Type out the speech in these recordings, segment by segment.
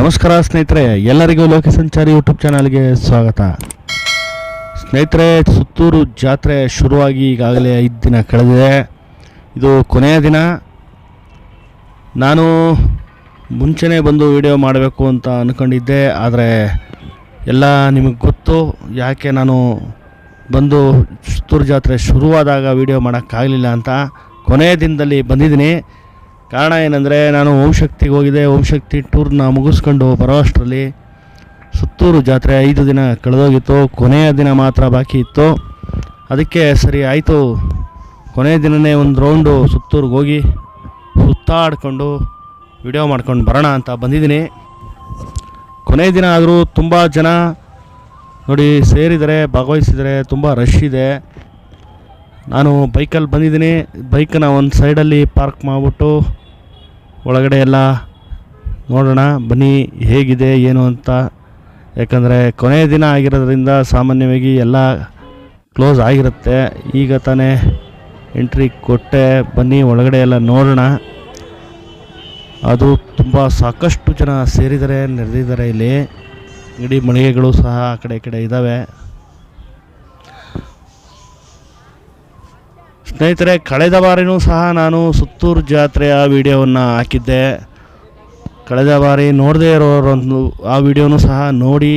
ನಮಸ್ಕಾರ ಸ್ನೇಹಿತರೆ, ಎಲ್ಲರಿಗೂ ಲೋಕ ಸಂಚಾರಿ ಯೂಟ್ಯೂಬ್ ಚಾನಲ್ಗೆ ಸ್ವಾಗತ. ಸ್ನೇಹಿತರೆ, ಸುತ್ತೂರು ಜಾತ್ರೆ ಶುರುವಾಗಿ ಈಗಾಗಲೇ ಐದು ದಿನ ಕಳೆದಿದೆ. ಇದು ಕೊನೆಯ ದಿನ. ನಾನು ಮುಂಚೆನೇ ಬಂದು ವಿಡಿಯೋ ಮಾಡಬೇಕು ಅಂತ ಅಂದ್ಕೊಂಡಿದ್ದೆ ಆದರೆ ಎಲ್ಲ ನಿಮಗೆ ಗೊತ್ತು. ಯಾಕೆ ನಾನು ಬಂದು ಸುತ್ತೂರು ಜಾತ್ರೆ ಶುರುವಾದಾಗ ವಿಡಿಯೋ ಮಾಡೋಕ್ಕಾಗಲಿಲ್ಲ ಅಂತ ಕೊನೆಯ ದಿನದಲ್ಲಿ ಬಂದಿದ್ದೀನಿ. ಕಾರಣ ಏನಂದರೆ, ನಾನು ಓಂ ಶಕ್ತಿಗೆ ಹೋಗಿದ್ದೆ. ಓಂ ಶಕ್ತಿ ಟೂರ್ನ ಮುಗಿಸ್ಕೊಂಡು ಬರೋಷ್ಟರಲ್ಲಿ ಸುತ್ತೂರು ಜಾತ್ರೆ ಐದು ದಿನ ಕಳೆದೋಗಿತ್ತು. ಕೊನೆಯ ದಿನ ಮಾತ್ರ ಬಾಕಿ ಇತ್ತು. ಅದಕ್ಕೆ ಸರಿ ಆಯಿತು. ಕೊನೆಯ ದಿನವೇ ಒಂದು ರೌಂಡು ಸುತ್ತೂರಿಗೆ ಹೋಗಿ ಸುತ್ತಾಡಿಕೊಂಡು ವಿಡಿಯೋ ಮಾಡ್ಕೊಂಡು ಬರೋಣ ಅಂತ ಬಂದಿದ್ದೀನಿ. ಕೊನೆಯ ದಿನ ಆದರೂ ತುಂಬ ಜನ ನೋಡಿ ಸೇರಿದರೆ, ಭಾಗವಹಿಸಿದರೆ ತುಂಬ ರಶ್ ಇದೆ. ನಾನು ಬೈಕಲ್ಲಿ ಬಂದಿದ್ದೀನಿ. ಬೈಕನ್ನ ಒಂದು ಸೈಡಲ್ಲಿ ಪಾರ್ಕ್ ಮಾಡಿಬಿಟ್ಟು ಒಳಗಡೆ ಎಲ್ಲ ನೋಡೋಣ, ಬನ್ನಿ ಹೇಗಿದೆ, ಏನು ಅಂತ. ಯಾಕಂದರೆ ಕೊನೆಯ ದಿನ ಆಗಿರೋದ್ರಿಂದ ಸಾಮಾನ್ಯವಾಗಿ ಎಲ್ಲ ಕ್ಲೋಸ್ ಆಗಿರುತ್ತೆ. ಈಗ ತಾನೇ ಎಂಟ್ರಿ ಕೊಟ್ಟೆ, ಬನ್ನಿ ಒಳಗಡೆ ಎಲ್ಲ ನೋಡೋಣ. ಅದು ತುಂಬ ಸಾಕಷ್ಟು ಜನ ಸೇರಿದರೆ, ನೆರೆದಿದ್ದಾರೆ ಇಲ್ಲಿ. ಇಡೀ ಮಳಿಗೆಗಳು ಸಹ ಆ ಕಡೆ ಈ ಕಡೆ ಇದ್ದಾವೆ. ಸ್ನೇಹಿತರೆ, ಕಳೆದ ಬಾರಿನೂ ಸಹ ನಾನು ಸುತ್ತೂರು ಜಾತ್ರೆಯ ವಿಡಿಯೋವನ್ನು ಹಾಕಿದ್ದೆ. ಕಳೆದ ಬಾರಿ ನೋಡದೇ ಇರೋರೊಂದು ಆ ವಿಡಿಯೋನೂ ಸಹ ನೋಡಿ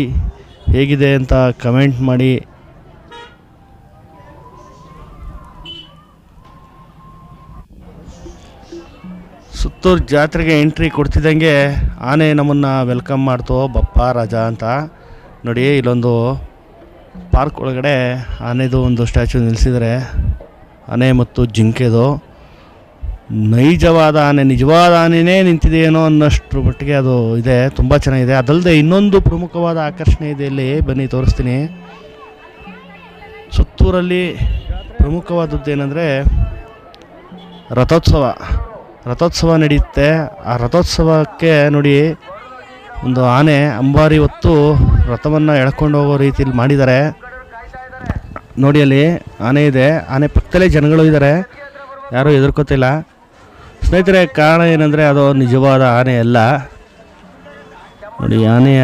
ಹೇಗಿದೆ ಅಂತ ಕಮೆಂಟ್ ಮಾಡಿ. ಸುತ್ತೂರು ಜಾತ್ರೆಗೆ ಎಂಟ್ರಿ ಕೊಡ್ತಿದ್ದಂಗೆ ಆನೆ ನಮ್ಮನ್ನು ವೆಲ್ಕಮ್ ಮಾಡ್ತು ಬಪ್ಪ, ರಾಜ ಅಂತ. ನೋಡಿ ಇಲ್ಲೊಂದು ಪಾರ್ಕ್ ಒಳಗಡೆ ಆನೆದು ಒಂದು ಸ್ಟ್ಯಾಚು ನಿಲ್ಲಿಸಿದರೆ ಆನೆ ಮತ್ತು ಜಿಂಕೆದು ನೈಜವಾದ ಆನೆ, ನಿಜವಾದ ಆನೆಯೇ ನಿಂತಿದೆಯೇನೋ ಅನ್ನೋಷ್ಟು ಮಟ್ಟಿಗೆ ಅದು ಇದೆ, ತುಂಬ ಚೆನ್ನಾಗಿದೆ. ಅದಲ್ಲದೆ ಇನ್ನೊಂದು ಪ್ರಮುಖವಾದ ಆಕರ್ಷಣೆ ಇದೆ ಇಲ್ಲಿ. ಬನ್ನಿ, ತೋರಿಸ್ತೀನಿ. ಸುತ್ತೂರಲ್ಲಿ ಪ್ರಮುಖವಾದದ್ದು ಏನಂದರೆ ರಥೋತ್ಸವ. ರಥೋತ್ಸವ ನಡೆಯುತ್ತೆ. ಆ ರಥೋತ್ಸವಕ್ಕೆ ನೋಡಿ ಒಂದು ಆನೆ ಅಂಬಾರಿ ಹೊತ್ತು ರಥವನ್ನು ಎಳ್ಕೊಂಡು ಹೋಗೋ ರೀತಿಯಲ್ಲಿ ಮಾಡಿದ್ದಾರೆ. ನೋಡಿ ಅಲ್ಲಿ, ಆನೆ ಇದೆ. ಆನೆ ಪಕ್ಕದಲ್ಲೇ ಜನಗಳು ಇದ್ದಾರೆ ಯಾರೂ ಹೆದರ್ಕೋತಿಲ್ಲ. ಸ್ನೇಹಿತರೆ, ಕಾರಣ ಏನಂದರೆ ಅದು ನಿಜವಾದ ಆನೆ ಅಲ್ಲ. ನೋಡಿ, ಆನೆಯ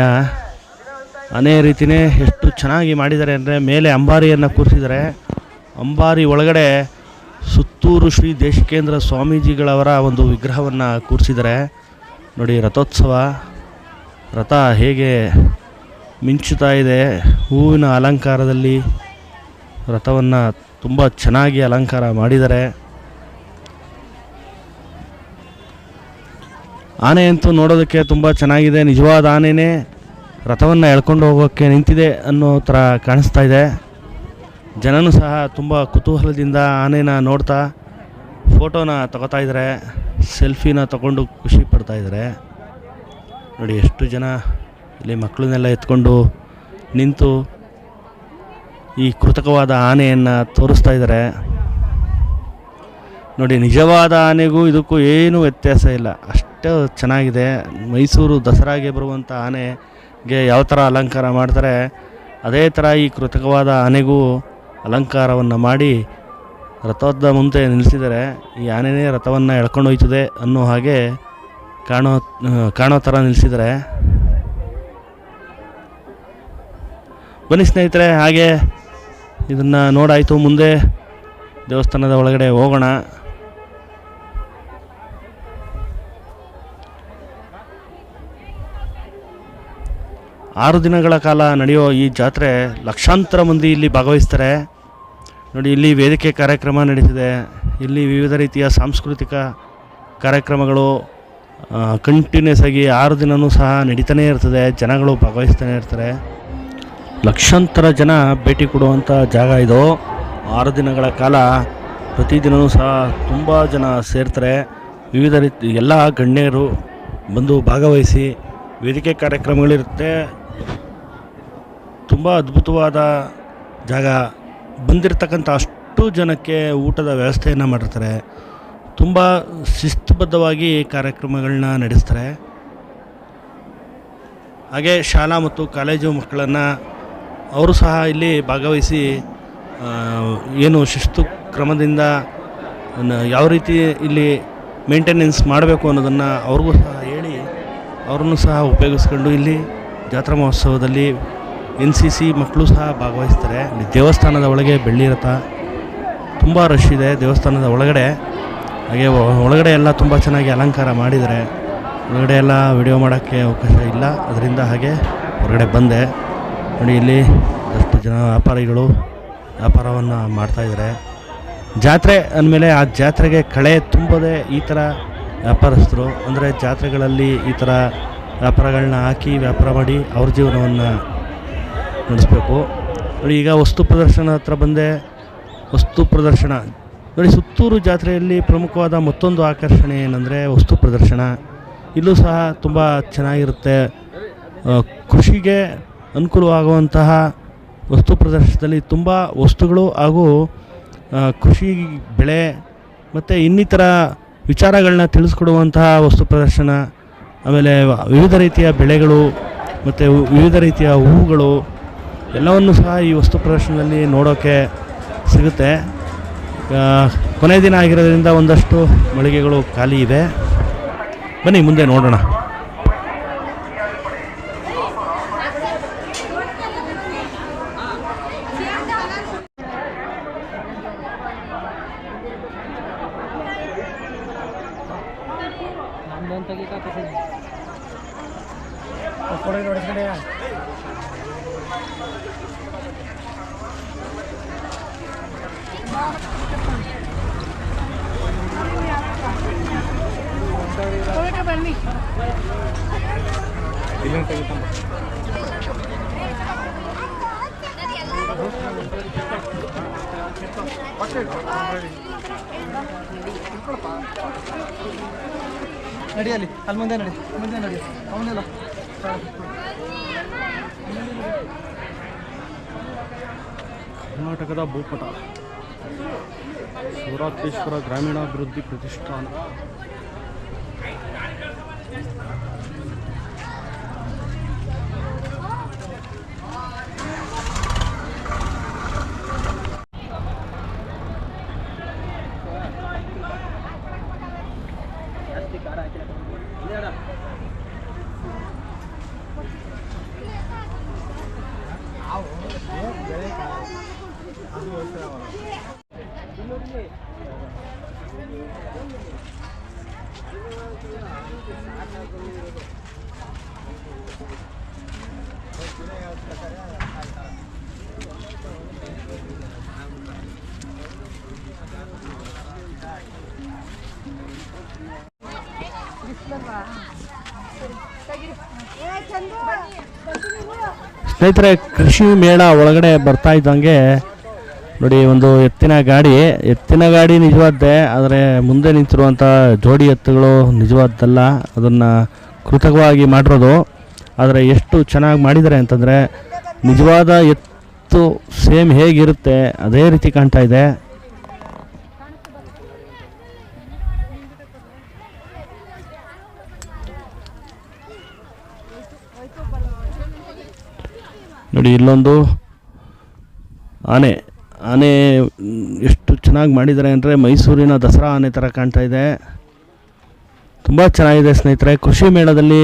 ಆನೆಯ ರೀತಿಯೇ ಎಷ್ಟು ಚೆನ್ನಾಗಿ ಮಾಡಿದ್ದಾರೆ ಅಂದರೆ ಮೇಲೆ ಅಂಬಾರಿಯನ್ನು ಕೂರಿಸಿದ್ದಾರೆ. ಅಂಬಾರಿ ಒಳಗಡೆ ಸುತ್ತೂರು ಶ್ರೀ ದೇಶಿಕೇಂದ್ರ ಸ್ವಾಮೀಜಿಗಳವರ ಒಂದು ವಿಗ್ರಹವನ್ನು ಕೂರಿಸಿದ್ದಾರೆ. ನೋಡಿ, ರಥೋತ್ಸವ, ರಥ ಹೇಗೆ ಮಿಂಚುತ್ತಾ ಇದೆ, ಹೂವಿನ ಅಲಂಕಾರದಲ್ಲಿ ರಥವನ್ನು ತುಂಬ ಚೆನ್ನಾಗಿ ಅಲಂಕಾರ ಮಾಡಿದ್ದಾರೆ. ಆನೆ ಅಂತೂ ನೋಡೋದಕ್ಕೆ ತುಂಬ ಚೆನ್ನಾಗಿದೆ, ನಿಜವಾದ ಆನೆನೇ. ರಥವನ್ನು ಎಳ್ಕೊಂಡು ಹೋಗೋಕ್ಕೆ ನಿಂತಿದೆ ಅನ್ನೋ ಥರ ಕಾಣಿಸ್ತಾ ಇದೆ. ಜನನೂ ಸಹ ತುಂಬ ಕುತೂಹಲದಿಂದ ಆನೆನ ನೋಡ್ತಾ ಫೋಟೋನ ತಗೋತಾ ಇದ್ದಾರೆ, ಸೆಲ್ಫಿನ ತಗೊಂಡು ಖುಷಿ ಪಡ್ತಾ ಇದ್ದಾರೆ. ನೋಡಿ, ಎಷ್ಟು ಜನ ಇಲ್ಲಿ ಮಕ್ಕಳನ್ನೆಲ್ಲ ಎತ್ಕೊಂಡು ನಿಂತು ಈ ಕೃತಕವಾದ ಆನೆಯನ್ನು ತೋರಿಸ್ತಾ ಇದ್ದಾರೆ. ನೋಡಿ, ನಿಜವಾದ ಆನೆಗೂ ಇದಕ್ಕೂ ಏನೂ ವ್ಯತ್ಯಾಸ ಇಲ್ಲ. ಅಷ್ಟು ಚೆನ್ನಾಗಿದೆ. ಮೈಸೂರು ದಸರಾಗೆ ಬರುವಂಥ ಆನೆಗೆ ಯಾವ ಥರ ಅಲಂಕಾರ ಮಾಡ್ತಾರೆ, ಅದೇ ಥರ ಈ ಕೃತಕವಾದ ಆನೆಗೂ ಅಲಂಕಾರವನ್ನು ಮಾಡಿ ರಥದ ಮುಂದೆ ನಿಲ್ಲಿಸಿದರೆ ಈ ಆನೆನೇ ರಥವನ್ನು ಎಳ್ಕೊಂಡು ಹೋಯ್ತದೆ ಅನ್ನೋ ಹಾಗೆ ಕಾಣೋ ಕಾಣೋ ಥರ ನಿಲ್ಲಿಸಿದರೆ ಬನ್ನಿ ಸ್ನೇಹಿತರೆ, ಹಾಗೆ ಇದನ್ನು ನೋಡಾಯಿತು. ಮುಂದೆ ದೇವಸ್ಥಾನದ ಒಳಗಡೆ ಹೋಗೋಣ. ಆರು ದಿನಗಳ ಕಾಲ ನಡೆಯೋ ಈ ಜಾತ್ರೆ ಲಕ್ಷಾಂತರ ಮಂದಿ ಇಲ್ಲಿ ಭಾಗವಹಿಸ್ತಾರೆ. ನೋಡಿ, ಇಲ್ಲಿ ವೇದಿಕೆ ಕಾರ್ಯಕ್ರಮ ನಡೀತಿದೆ. ಇಲ್ಲಿ ವಿವಿಧ ರೀತಿಯ ಸಾಂಸ್ಕೃತಿಕ ಕಾರ್ಯಕ್ರಮಗಳು ಕಂಟಿನ್ಯೂಸ್ ಆಗಿ ಆರು ದಿನವೂ ಸಹ ನಡೀತಾನೇ ಇರ್ತದೆ. ಜನಗಳು ಭಾಗವಹಿಸ್ತಾನೆ ಇರ್ತಾರೆ. ಲಕ್ಷಾಂತರ ಜನ ಭೇಟಿ ಕೊಡುವಂಥ ಜಾಗ ಇದು. ಆರು ದಿನಗಳ ಕಾಲ ಪ್ರತಿದಿನವೂ ಸಹ ತುಂಬ ಜನ ಸೇರ್ತಾರೆ. ವಿವಿಧ ರೀತಿ ಎಲ್ಲ ಗಣ್ಯರು ಬಂದು ಭಾಗವಹಿಸಿ ವೇದಿಕೆ ಕಾರ್ಯಕ್ರಮಗಳಿರುತ್ತೆ. ತುಂಬ ಅದ್ಭುತವಾದ ಜಾಗ. ಬಂದಿರತಕ್ಕಂಥ ಅಷ್ಟು ಜನಕ್ಕೆ ಊಟದ ವ್ಯವಸ್ಥೆಯನ್ನು ಮಾಡಿರ್ತಾರೆ. ತುಂಬ ಶಿಸ್ತುಬದ್ಧವಾಗಿ ಕಾರ್ಯಕ್ರಮಗಳನ್ನ ನಡೆಸ್ತಾರೆ. ಹಾಗೆ ಶಾಲಾ ಮತ್ತು ಕಾಲೇಜು ಮಕ್ಕಳನ್ನು ಅವರು ಸಹ ಇಲ್ಲಿ ಭಾಗವಹಿಸಿ ಏನು ಶಿಸ್ತು ಕ್ರಮದಿಂದ ಯಾವ ರೀತಿ ಇಲ್ಲಿ ಮೇಂಟೆನೆನ್ಸ್ ಮಾಡಬೇಕು ಅನ್ನೋದನ್ನು ಅವ್ರಿಗೂ ಸಹ ಹೇಳಿ, ಅವ್ರನ್ನು ಸಹ ಉಪಯೋಗಿಸ್ಕೊಂಡು ಇಲ್ಲಿ ಜಾತ್ರಾ ಮಹೋತ್ಸವದಲ್ಲಿ ಎನ್ ಸಿ ಸಿ ಮಕ್ಕಳು ಸಹ ಭಾಗವಹಿಸ್ತಾರೆ. ದೇವಸ್ಥಾನದ ಒಳಗೆ ಬೆಳ್ಳಿ ರಥ, ತುಂಬ ರಶ್ ಇದೆ ದೇವಸ್ಥಾನದ ಒಳಗಡೆ. ಹಾಗೆ ಒಳಗಡೆ ಎಲ್ಲ ತುಂಬ ಚೆನ್ನಾಗಿ ಅಲಂಕಾರ ಮಾಡಿದ್ದಾರೆ. ಒಳಗಡೆ ಎಲ್ಲ ವಿಡಿಯೋ ಮಾಡೋಕ್ಕೆ ಅವಕಾಶ ಇಲ್ಲ. ಅದರಿಂದ ಹಾಗೆ ಹೊರಗಡೆ ಬಂದೆ. ನೋಡಿ, ಇಲ್ಲಿ ಅಷ್ಟು ಜನ ವ್ಯಾಪಾರಿಗಳು ವ್ಯಾಪಾರವನ್ನು ಮಾಡ್ತಾಯಿದ್ದಾರೆ ಜಾತ್ರೆ ಅಂದಮೇಲೆ ಆ ಜಾತ್ರೆಗೆ ಕಳೆ ತುಂಬೋದೇ ಈ ಥರ ವ್ಯಾಪಾರಸ್ಥರು, ಅಂದರೆ ಜಾತ್ರೆಗಳಲ್ಲಿ ಈ ಥರ ವ್ಯಾಪಾರಗಳನ್ನ ಹಾಕಿ ವ್ಯಾಪಾರ ಮಾಡಿ ಅವ್ರ ಜೀವನವನ್ನು ನಡೆಸಬೇಕು. ನೋಡಿ, ಈಗ ವಸ್ತು ಪ್ರದರ್ಶನ ಹತ್ರ ಬಂದೆ. ವಸ್ತು ಪ್ರದರ್ಶನ. ನೋಡಿ, ಸುತ್ತೂರು ಜಾತ್ರೆಯಲ್ಲಿ ಪ್ರಮುಖವಾದ ಮತ್ತೊಂದು ಆಕರ್ಷಣೆ ಏನಂದರೆ ವಸ್ತು ಪ್ರದರ್ಶನ. ಇಲ್ಲೂ ಸಹ ತುಂಬ ಚೆನ್ನಾಗಿರುತ್ತೆ. ಕೃಷಿಗೆ ಅನುಕೂಲವಾಗುವಂತಹ ವಸ್ತು ಪ್ರದರ್ಶನದಲ್ಲಿ ತುಂಬ ವಸ್ತುಗಳು ಹಾಗೂ ಕೃಷಿ, ಬೆಳೆ ಮತ್ತು ಇನ್ನಿತರ ವಿಚಾರಗಳನ್ನ ತಿಳಿಸ್ಕೊಡುವಂತಹ ವಸ್ತು ಪ್ರದರ್ಶನ, ಆಮೇಲೆ ವಿವಿಧ ರೀತಿಯ ಬೆಳೆಗಳು ಮತ್ತು ವಿವಿಧ ರೀತಿಯ ಹೂವುಗಳು ಎಲ್ಲವನ್ನು ಸಹ ಈ ವಸ್ತು ಪ್ರದರ್ಶನದಲ್ಲಿ ನೋಡೋಕ್ಕೆ ಸಿಗುತ್ತೆ. ಕೊನೆಯ ಕೊನೆ ದಿನ ಆಗಿರೋದ್ರಿಂದ ಒಂದಷ್ಟು ಮಳಿಗೆಗಳು ಖಾಲಿ ಇದೆ. ಬನ್ನಿ, ಮುಂದೆ ನೋಡೋಣ. ಫೋನ್ ತೆಗಿತಾಕ ಫೋಟೋ ನೋಡಿಸ್ಕೊಂಡೆ ಬನ್ನಿ ಇಲ್ಲ ತೆಗಿತ. ಅಲ್ಲಿ ಅಲ್ಲಿ ಮುಂದೆ ನಡಿ ಮುಂದೆ ನಡಿ. ಅವನೆಲ್ಲ. ಕರ್ನಾಟಕದ ಭೂಪಟ. ಶಿವರಾತ್ರೀಶ್ವರ ಗ್ರಾಮೀಣಾಭಿವೃದ್ಧಿ ಪ್ರತಿಷ್ಠಾನ. ಸ್ನೇಹಿತರೆ ಕೃಷಿ ಮೇಳ ಒಳಗಡೆ ಬರ್ತಾ ಇದ್ದಂಗೆ ನೋಡಿ, ಒಂದು ಎತ್ತಿನ ಗಾಡಿ ಎತ್ತಿನ ಗಾಡಿ ನಿಜವಾದ್ದೇ, ಆದರೆ ಮುಂದೆ ನಿಂತಿರುವಂಥ ಜೋಡಿ ಎತ್ತುಗಳು ನಿಜವಾದ್ದಲ್ಲ. ಅದನ್ನು ಕೃತಕವಾಗಿ ಮಾಡಿರೋದು. ಆದರೆ ಎಷ್ಟು ಚೆನ್ನಾಗಿ ಮಾಡಿದ್ದಾರೆ ಅಂತಂದರೆ, ನಿಜವಾದ ಎತ್ತು ಸೇಮ್ ಹೇಗಿರುತ್ತೆ, ಅದೇ ರೀತಿ ಕಾಣ್ತಾ ಇದೆ. ನೋಡಿ, ಇಲ್ಲೊಂದು ಆನೆ. ಆನೆ ಎಷ್ಟು ಚೆನ್ನಾಗಿ ಮಾಡಿದ್ದಾರೆ ಅಂದರೆ ಮೈಸೂರಿನ ದಸರಾ ಆನೆ ಥರ ಕಾಣ್ತಾ ಇದೆ. ತುಂಬ ಚೆನ್ನಾಗಿದೆ ಸ್ನೇಹಿತರೆ. ಕೃಷಿ ಮೇಳದಲ್ಲಿ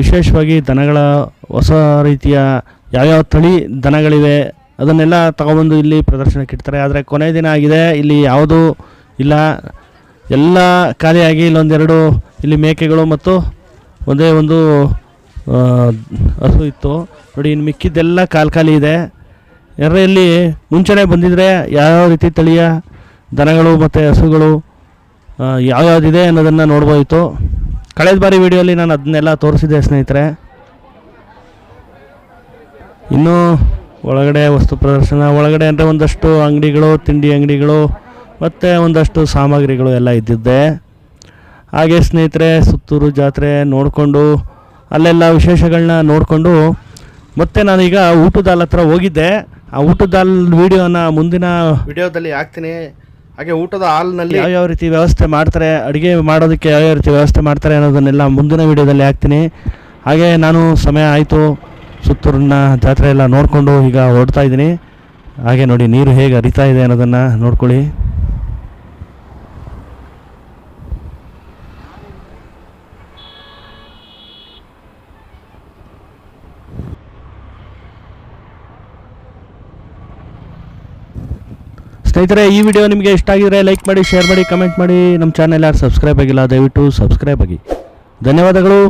ವಿಶೇಷವಾಗಿ ದನಗಳ ಹೊಸ ರೀತಿಯ ಯಾವ್ಯಾವ ತಳಿ ದನಗಳಿವೆ ಅದನ್ನೆಲ್ಲ ತಗೊಬಂದು ಇಲ್ಲಿ ಪ್ರದರ್ಶನಕ್ಕೆ ಇಡ್ತಾರೆ. ಆದರೆ ಕೊನೆ ದಿನ ಆಗಿದೆ. ಇಲ್ಲಿ ಯಾವುದೂ ಇಲ್ಲ. ಎಲ್ಲ ಖಾಲಿಯಾಗಿ ಇಲ್ಲೊಂದೆರಡು ಇಲ್ಲಿ ಮೇಕೆಗಳು ಮತ್ತು ಒಂದೇ ಒಂದು ಹಸು ಇತ್ತು. ನೋಡಿ, ಇನ್ನು ಮಿಕ್ಕಿದ್ದೆಲ್ಲ ಕಾಲು ಖಾಲಿ ಇದೆ. ಎರ್ರೆಯಲ್ಲಿ ಮುಂಚೆನೇ ಬಂದಿದ್ದರೆ ಯಾವ್ಯಾವ ರೀತಿ ತಳಿಯ ದನಗಳು ಮತ್ತು ಹಸುಗಳು ಯಾವ್ಯಾವ್ದಿದೆ ಅನ್ನೋದನ್ನು ನೋಡ್ಬೋಯಿತು ಕಳೆದ ಬಾರಿ ವಿಡಿಯೋಲಿ ನಾನು ಅದನ್ನೆಲ್ಲ ತೋರಿಸಿದೆ ಸ್ನೇಹಿತರೆ. ಇನ್ನೂ ಒಳಗಡೆ ವಸ್ತು ಪ್ರದರ್ಶನ, ಒಳಗಡೆ ಅಂದರೆ ಒಂದಷ್ಟು ಅಂಗಡಿಗಳು, ತಿಂಡಿ ಅಂಗಡಿಗಳು, ಮತ್ತು ಒಂದಷ್ಟು ಸಾಮಗ್ರಿಗಳು ಎಲ್ಲ ಇದ್ದಿದ್ದೆ. ಹಾಗೆ ಸ್ನೇಹಿತರೆ, ಸುತ್ತೂರು ಜಾತ್ರೆ ನೋಡಿಕೊಂಡು, ಅಲ್ಲೆಲ್ಲ ವಿಶೇಷಗಳನ್ನ ನೋಡಿಕೊಂಡು, ಮತ್ತೆ ನಾನೀಗ ಊಟದ ಹತ್ರ ಹೋಗಿದ್ದೆ. ಆ ಊಟದ ಹಾಲ್ ವಿಡಿಯೋನ ಮುಂದಿನ ವಿಡಿಯೋದಲ್ಲಿ ಹಾಕ್ತೀನಿ. ಹಾಗೆ ಊಟದ ಹಾಲ್ನಲ್ಲಿ ಯಾವ್ಯಾವ ರೀತಿ ವ್ಯವಸ್ಥೆ ಮಾಡ್ತಾರೆ ಅಡುಗೆ ಮಾಡೋದಕ್ಕೆ ಯಾವ್ಯಾವ ರೀತಿ ವ್ಯವಸ್ಥೆ ಮಾಡ್ತಾರೆ ಅನ್ನೋದನ್ನೆಲ್ಲ ಮುಂದಿನ ವಿಡಿಯೋದಲ್ಲಿ ಹಾಕ್ತೀನಿ. ಹಾಗೆ ನಾನು ಸಮಯ ಆಯಿತು ಸುತ್ತೂರಿನ ಜಾತ್ರೆ ಎಲ್ಲ ನೋಡಿಕೊಂಡು ಈಗ ಹೊರಡ್ತಾ ಇದ್ದೀನಿ. ಹಾಗೆ ನೋಡಿ ನೀರು ಹೇಗೆ ಹರಿತಾ ಇದೆ ಅನ್ನೋದನ್ನು ನೋಡ್ಕೊಳ್ಳಿ. ಸ್ನೇಹಿತರೆ, ಈ ವಿಡಿಯೋ ನಿಮಗೆ ಇಷ್ಟ ಆಗಿದ್ರೆ ಲೈಕ್ ಮಾಡಿ ಶೇರ್ ಮಾಡಿ ಕಮೆಂಟ್ ಮಾಡಿ. ನಮ್ಮ ಚಾನೆಲ್ ಯಾರು ಸಬ್ಸ್ಕ್ರೈಬ್ ಆಗಿಲ್ಲ, ದಯವಿಟ್ಟು ಸಬ್ಸ್ಕ್ರೈಬ್ ಆಗಿ. ಧನ್ಯವಾದಗಳು.